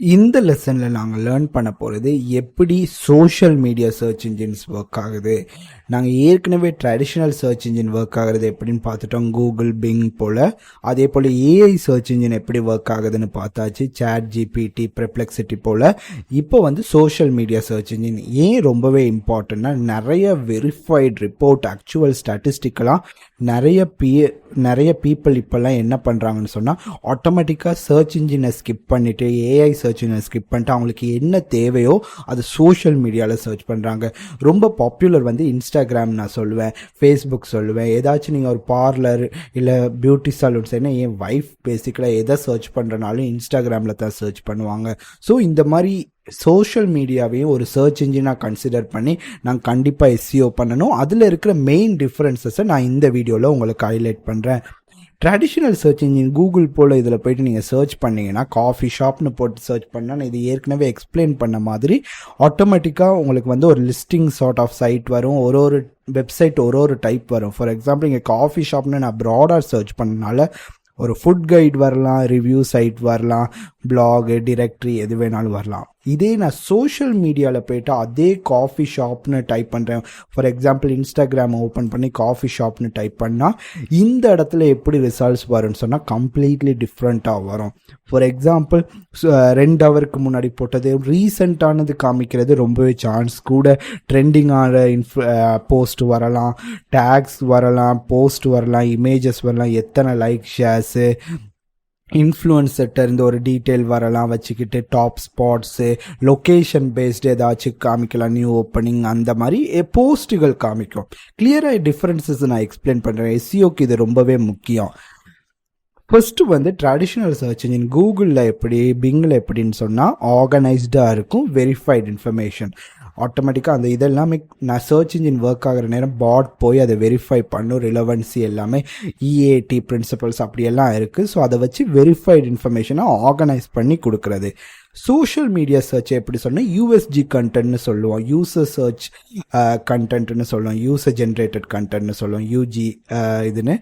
இந்த லெசனில் நாங்கள் லேர்ன் பண்ண போகிறது எப்படி social media search engines work ஆகுது நாங்கள் ஏற்கனவே ட்ரெடிஷ்னல் சர்ச் இன்ஜின் ஒர்க் ஆகுறது எப்படின்னு பார்த்துட்டோம் கூகுள் பிங் போல். அதே போல் ஏஐ சர்ச் இன்ஜின் எப்படி ஒர்க் ஆகுதுன்னு பார்த்தாச்சு சேட் ஜிபிடி ப்ரெப்ளெக்சிட்டி போல். இப்போ வந்து சோஷியல் மீடியா சர்ச் இன்ஜின் ஏன் ரொம்பவே இம்பார்ட்டன்னா நிறைய வெரிஃபைடு ரிப்போர்ட் ஆக்சுவல் ஸ்டாட்டிஸ்டிக்கெல்லாம் நிறைய பீ நிறைய பீப்புள் இப்போல்லாம் என்ன பண்ணுறாங்கன்னு சொன்னால் ஆட்டோமேட்டிக்காக சர்ச் இன்ஜினை ஸ்கிப் பண்ணிவிட்டு ஏஐ சர்ச் இன்ஜினை ஸ்கிப் பண்ணிட்டு அவங்களுக்கு என்ன தேவையோ அது சோஷியல் மீடியாவில் சர்ச் பண்ணுறாங்க ரொம்ப பாப்புலர் வந்து இன்ஸ்டாகிராம் நான் சொல்லுவேன் ஃபேஸ்புக் சொல்லுவேன். ஏதாச்சும் நீங்கள் ஒரு பார்லர் இல்லை பியூட்டி சலூன்ஸ் என்ன என் ஒய்ஃப் பேசிக்கலாக எதை சர்ச் பண்ணுறனாலும் இன்ஸ்டாகிராமில் தான் சர்ச் பண்ணுவாங்க. ஸோ இந்த மாதிரி சோஷியல் மீடியாவையும் ஒரு சர்ச் இன்ஜினாக கன்சிடர் பண்ணி நான் கண்டிப்பாக எஸ்சிஓ பண்ணணும். அதில் இருக்கிற மெயின் டிஃப்ரென்சஸை நான் இந்த வீடியோவில் உங்களுக்கு ஹைலைட் பண்ணுறேன் ட்ரெடிஷ்னல் சர்ச் இன்ஜின் கூகுள் போல் இதில் போயிட்டு நீங்கள் சர்ச் பண்ணீங்கன்னா காஃபி ஷாப்னு போட்டு சர்ச் பண்ணால் நான் இது ஏற்கனவே எக்ஸ்பிளைன் பண்ண மாதிரி ஆட்டோமேட்டிக்காக உங்களுக்கு வந்து ஒரு லிஸ்டிங் சார்ட் ஆஃப் சைட் வரும். ஒரு ஒரு வெப்சைட் ஒரு ஒரு டைப் வரும். ஃபார் எக்ஸாம்பிள் இங்கே காஃபி ஷாப்னு நான் ப்ராடாக சர்ச் பண்ணனால ஒரு ஃபுட் கைட் வரலாம் ரிவ்யூ சைட் வரலாம் பிளாகு டிரெக்டரி எது வேணாலும் வரலாம். இதே நான் சோஷியல் மீடியாவில் போயிட்டு அதே காஃபி ஷாப்னு டைப் பண்ணுறேன் ஃபார் எக்ஸாம்பிள் இன்ஸ்டாகிராம் ஓப்பன் பண்ணி காஃபி ஷாப்னு டைப் பண்ணால் இந்த இடத்துல எப்படி ரிசல்ட்ஸ் வரும்னு சொன்னால் கம்ப்ளீட்லி டிஃப்ரெண்ட்டாக வரும். ஃபார் எக்ஸாம்பிள் ரெண்டு ஹவருக்கு முன்னாடி போட்டது ரீசெண்டானது காமிக்கிறது ரொம்பவே சான்ஸ் கூட. ட்ரெண்டிங்கான இன்ஃப் போஸ்ட் வரலாம் டேக்ஸ் வரலாம் போஸ்ட் வரலாம் இமேஜஸ் வரலாம் எத்தனை லைக் ஷேர்ஸு இன்ஃப்ளூயன்சர்கிட்ட இருந்து ஒரு டீட்டெயில் வரலாம் வச்சுக்கிட்டு டாப் ஸ்பாட்ஸு லொக்கேஷன் பேஸ்டு ஏதாச்சும் காமிக்கலாம் நியூ ஓப்பனிங் அந்த மாதிரி eh, போஸ்ட்டுகள் காமிக்கும். கிளியராக டிஃப்ரென்சஸ் நான் எக்ஸ்பிளைன் பண்ணுறேன் எஸ்சிஓக்கு இது ரொம்பவே முக்கியம். ஃபர்ஸ்ட் வந்து ட்ரெடிஷ்னல் சர்ச் இன்ஜின் கூகுளில் எப்படி பிங்கில் எப்படின்னு சொன்னால் ஆர்கனைஸ்டாக இருக்கும் வெரிஃபைடு இன்ஃபர்மேஷன் ஆட்டோமேட்டிக்காக அந்த இதெல்லாமே நான் சர்ச் இன்ஜின் ஒர்க் ஆகிற நேரம் பாட் போய் அதை வெரிஃபை பண்ணும். ரிலவன்சி எல்லாமே இஏடி பிரின்சிபல்ஸ் அப்படியெல்லாம் இருக்குது ஸோ அதை வச்சு வெரிஃபைடு இன்ஃபர்மேஷனை ஆர்கனைஸ் பண்ணி கொடுக்குறது. சோஷியல் மீடியா சர்ச் எப்படி சொன்னால் யூஎஸ்ஜி கண்டென்ட்னு சொல்லுவோம். யூசர் சர்ச் கண்டென்ட்னு சொல்லுவோம். யூசர் ஜென்ரேட்டட் கண்டென்ட்னு சொல்லுவோம். யூஜி uh, இதுன்னு.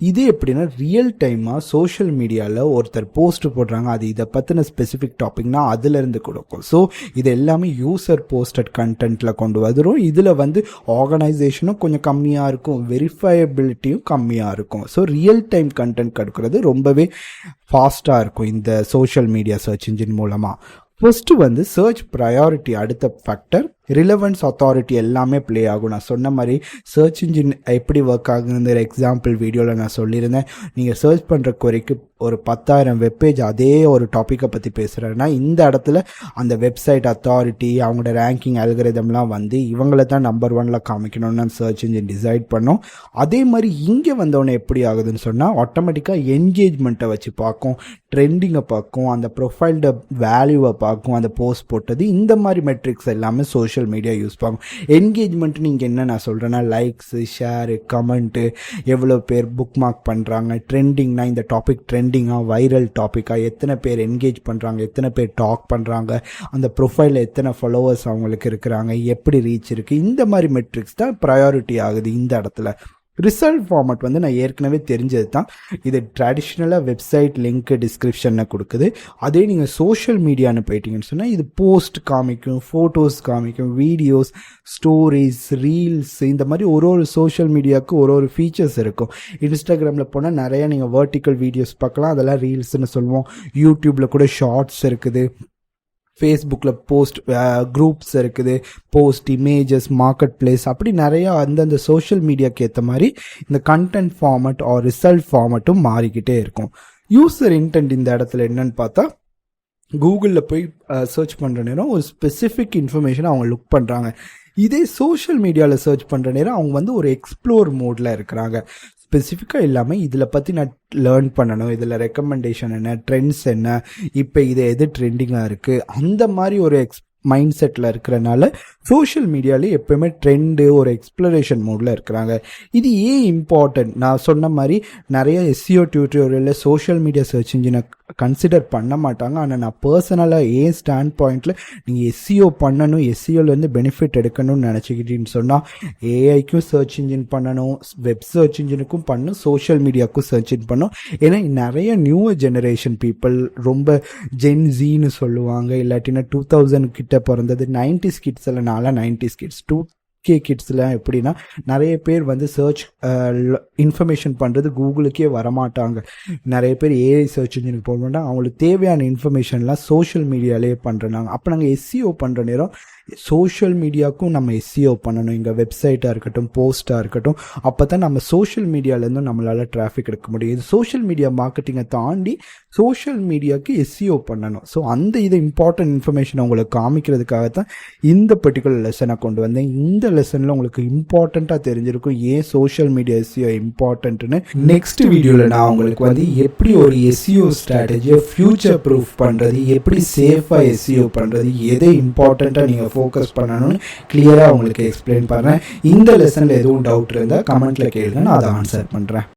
இது எப்படின்னா ரியல் டைமாக சோஷியல் மீடியாவில் ஒருத்தர் போஸ்ட் போடுறாங்க அது இதை பற்றின ஸ்பெசிஃபிக் டாபிக்னா அதுலேருந்து கொடுக்கும். ஸோ இது எல்லாமே யூசர் போஸ்டட் கண்டென்ட்டில் கொண்டு வந்துடும் இதில் வந்து ஆர்கனைசேஷனும் கொஞ்சம் கம்மியாக இருக்கும் வெரிஃபையபிலிட்டியும் கம்மியாக இருக்கும். ஸோ ரியல் டைம் கண்டென்ட் கொடுக்கறது ரொம்பவே ஃபாஸ்ட்டாக இருக்கும் இந்த சோஷியல் மீடியா சர்ச் இன்ஜின் மூலமாக ஃபஸ்ட்டு வந்து சர்ச் ப்ரையாரிட்டி அடுத்த ஃபேக்டர் ரிலவன்ஸ் அத்தாரிட்டி எல்லாமே ப்ளே ஆகும். நான் சொன்ன மாதிரி சர்ச் இன்ஜின் எப்படி ஒர்க் ஆகுங்கிற எக்ஸாம்பிள் வீடியோவில் நான் சொல்லியிருந்தேன். நீங்கள் சர்ச் பண்ணுற குறைக்கு ஒரு பத்தாயிரம் வெப்பேஜ் அதே ஒரு டாப்பிக்கை பற்றி பேசுகிறாருன்னா இந்த இடத்துல அந்த வெப்சைட் அத்தாரிட்டி அவங்களோட ரேங்கிங் அல்கிரதம்லாம் வந்து இவங்கள தான் நம்பர் ஒனில் காமிக்கணும்னு சர்ச் இன்ஜின் டிசைட் பண்ணோம். அதே மாதிரி இங்கே வந்தவொடனே எப்படி ஆகுதுன்னு சொன்னால் ஆட்டோமேட்டிக்காக என்கேஜ்மெண்ட்டை வச்சு பார்க்கும் ட்ரெண்டிங்கை பார்க்கும் அந்த ப்ரொஃபைல்ட வேல்யூவை பார்க்கும் அந்த போஸ்ட் போட்டது இந்த மாதிரி மெட்ரிக்ஸ் எல்லாமே சோஷியல் சோஷியல் மீடியா யூஸ் பண்ணும் என்கேஜ்மெண்ட்டு நீங்கள் என்ன நான் சொல்கிறேன்னா லைக்ஸு ஷேரு கமெண்ட்டு எவ்வளோ பேர் புக் மார்க் பண்ணுறாங்க ட்ரெண்டிங்னா இந்த டாபிக் ட்ரெண்டிங்காக வைரல் டாப்பிக்காக எத்தனை பேர் என்கேஜ் பண்ணுறாங்க எத்தனை பேர் டாக் பண்ணுறாங்க அந்த ப்ரொஃபைலில் எத்தனை ஃபாலோவர்ஸ் அவங்களுக்கு இருக்கிறாங்க எப்படி ரீச் இருக்குது இந்த மாதிரி மெட்ரிக்ஸ் தான் ப்ரையாரிட்டி ஆகுது இந்த இடத்துல. ரிசல்ட் ஃபார்மட் வந்து நான் ஏற்கனவே தெரிஞ்சது தான் இது ட்ரெடிஷ்னலாக வெப்சைட் லிங்க் டிஸ்கிரிப்ஷனில் கொடுக்குது. அதே நீங்கள் சோஷியல் மீடியான்னு போயிட்டீங்கன்னு சொன்னால் இது போஸ்ட் காமிக்கும் ஃபோட்டோஸ் காமிக்கும் வீடியோஸ் ஸ்டோரிஸ் ரீல்ஸ் இந்த மாதிரி ஒரு ஒரு சோஷியல் மீடியாவுக்கு ஒரு ஒரு ஃபீச்சர்ஸ் இருக்கும். இன்ஸ்டாகிராமில் போனால் நிறையா நீங்கள் வேர்ட்டிக்கல் வீடியோஸ் பார்க்கலாம். அதெல்லாம் ரீல்ஸ்னு சொல்லுவோம். யூடியூப்பில் கூட ஷார்ட்ஸ் இருக்குது. ஃபேஸ்புக்கில் போஸ்ட் குரூப்ஸ் இருக்குது போஸ்ட் இமேஜஸ் மார்க்கெட் பிளேஸ் அப்படி நிறையா அந்தந்த சோஷியல் மீடியாவுக்கு ஏற்ற மாதிரி இந்த கண்டென்ட் ஃபார்மட் ஆர் ரிசல்ட் ஃபார்மட்டும் மாறிக்கிட்டே இருக்கும். யூசர் இன்டென்ட் இந்த இடத்துல என்னன்னு பார்த்தா கூகுளில் போய் uh, சர்ச் பண்ணுற நேரம் ஒரு ஸ்பெசிஃபிக் இன்ஃபர்மேஷனை அவங்க லுக் பண்ணுறாங்க இதே சோஷியல் மீடியாவில் சர்ச் பண்ணுற நேரம் அவங்க வந்து ஒரு எக்ஸ்ப்ளோர் மோடில் இருக்கிறாங்க. ஸ்பெசிஃபிக்காக இல்லாமல் இதில் பற்றி நான் லேர்ன் பண்ணணும். இதில் ரெக்கமெண்டேஷன் என்ன ட்ரெண்ட்ஸ் என்ன இப்போ இது எது ட்ரெண்டிங்காக இருக்குது அந்த மாதிரி ஒரு எக்ஸ் மைண்ட் செட்டில் இருக்கிறனால சோஷியல் மீடியாவில் எப்பயுமே ட்ரெண்டு ஒரு எக்ஸ்ப்ளரேஷன் மோடில் இருக்கிறாங்க. இது ஏன் இம்பார்ட்டன்ட் நான் சொன்ன மாதிரி நிறைய எஸ்சிஓ டியூட்டோரியலில் சோஷியல் மீடியா சர்ச் இன்ஜினை கன்சிடர் பண்ண மாட்டாங்க. ஆனால் நான் பர்சனலாக ஏன் ஸ்டாண்ட் பாயிண்டில் நீங்கள் எஸ்சிஓ பண்ணணும் எஸ்சிஓலேருந்து பெனிஃபிட் எடுக்கணும்னு நினச்சிக்கிட்டீன்னு சொன்னால் ஏஐக்கும் சர்ச் இன்ஜின் பண்ணணும் வெப் சர்ச் இன்ஜினுக்கும் பண்ணணும் சோஷியல் மீடியாவுக்கும் சர்ச் இன் பண்ணணும். ஏன்னா நிறைய நியூ ஜெனரேஷன் பீப்புள் ரொம்ப ஜென் ஜீன்னு சொல்லுவாங்க. இல்லாட்டினா டூ தௌசண்ட் கிட்ட பிறந்தது நைன்டிஸ் கிட்ஸ் எல்லாம் நான்லாம் நைன்டிஸ் கிட்ஸ் டூ கே கிட்ஸில் எப்படின்னா நிறைய பேர் வந்து சர்ச் இன்ஃபர்மேஷன் பண்ணுறது கூகுளுக்கே வரமாட்டாங்க. நிறைய பேர் ஏஐ சர்ச் இன்ஜினுக்கு போக மாட்டாங்க அவங்களுக்கு தேவையான இன்ஃபர்மேஷன்லாம் சோஷியல் மீடியாலே பண்ணுறாங்க அப்போ நாங்கள் எஸ்சிஓ பண்ணுற நேரம் சோஷியல் மீடியாவுக்கும் நம்ம எஸ்சிஓ பண்ணணும். இங்கே வெப்சைட்டாக இருக்கட்டும் போஸ்ட்டாக இருக்கட்டும். அப்போ தான் நம்ம சோஷியல் மீடியாவிலேருந்து நம்மளால் டிராஃபிக் எடுக்க முடியும். இது சோஷியல் மீடியா மார்க்கெட்டிங்கை தாண்டி சோஷியல் மீடியாவுக்கு எஸ்சிஓ பண்ணணும். ஸோ அந்த இது இம்பார்ட்டன்ட் இன்ஃபர்மேஷன் உங்களுக்கு காமிக்கிறதுக்காக தான் இந்த பர்டிகுலர் லெசனை கொண்டு வந்தேன். இந்த லெசனில் உங்களுக்கு இம்பார்ட்டண்ட்டாக தெரிஞ்சிருக்கும் ஏன் சோஷியல் மீடியா எஸ்சிஓ இம்பார்ட்டன்ட்னு நெக்ஸ்ட் வீடியோவில் நான் உங்களுக்கு வந்து எப்படி ஒரு எஸ்சிஓ ஸ்ட்ராட்டஜியை ஃபியூச்சர் ப்ரூஃப் பண்ணுறது எப்படி சேஃபாக எஸ்சிஓ பண்ணுறது எதை இம்பார்ட்டண்ட்டாக நீங்கள் ஃபோக்கஸ் பண்ணணும்னு கிளியராக உங்களுக்கு எக்ஸ்பிளைன் பண்ணுறேன் இந்த லெசனில் எதுவும் டவுட் இருந்தால் கமெண்ட்டில் கேளுங்க நான் அதை ஆன்சர் பண்ணுறேன்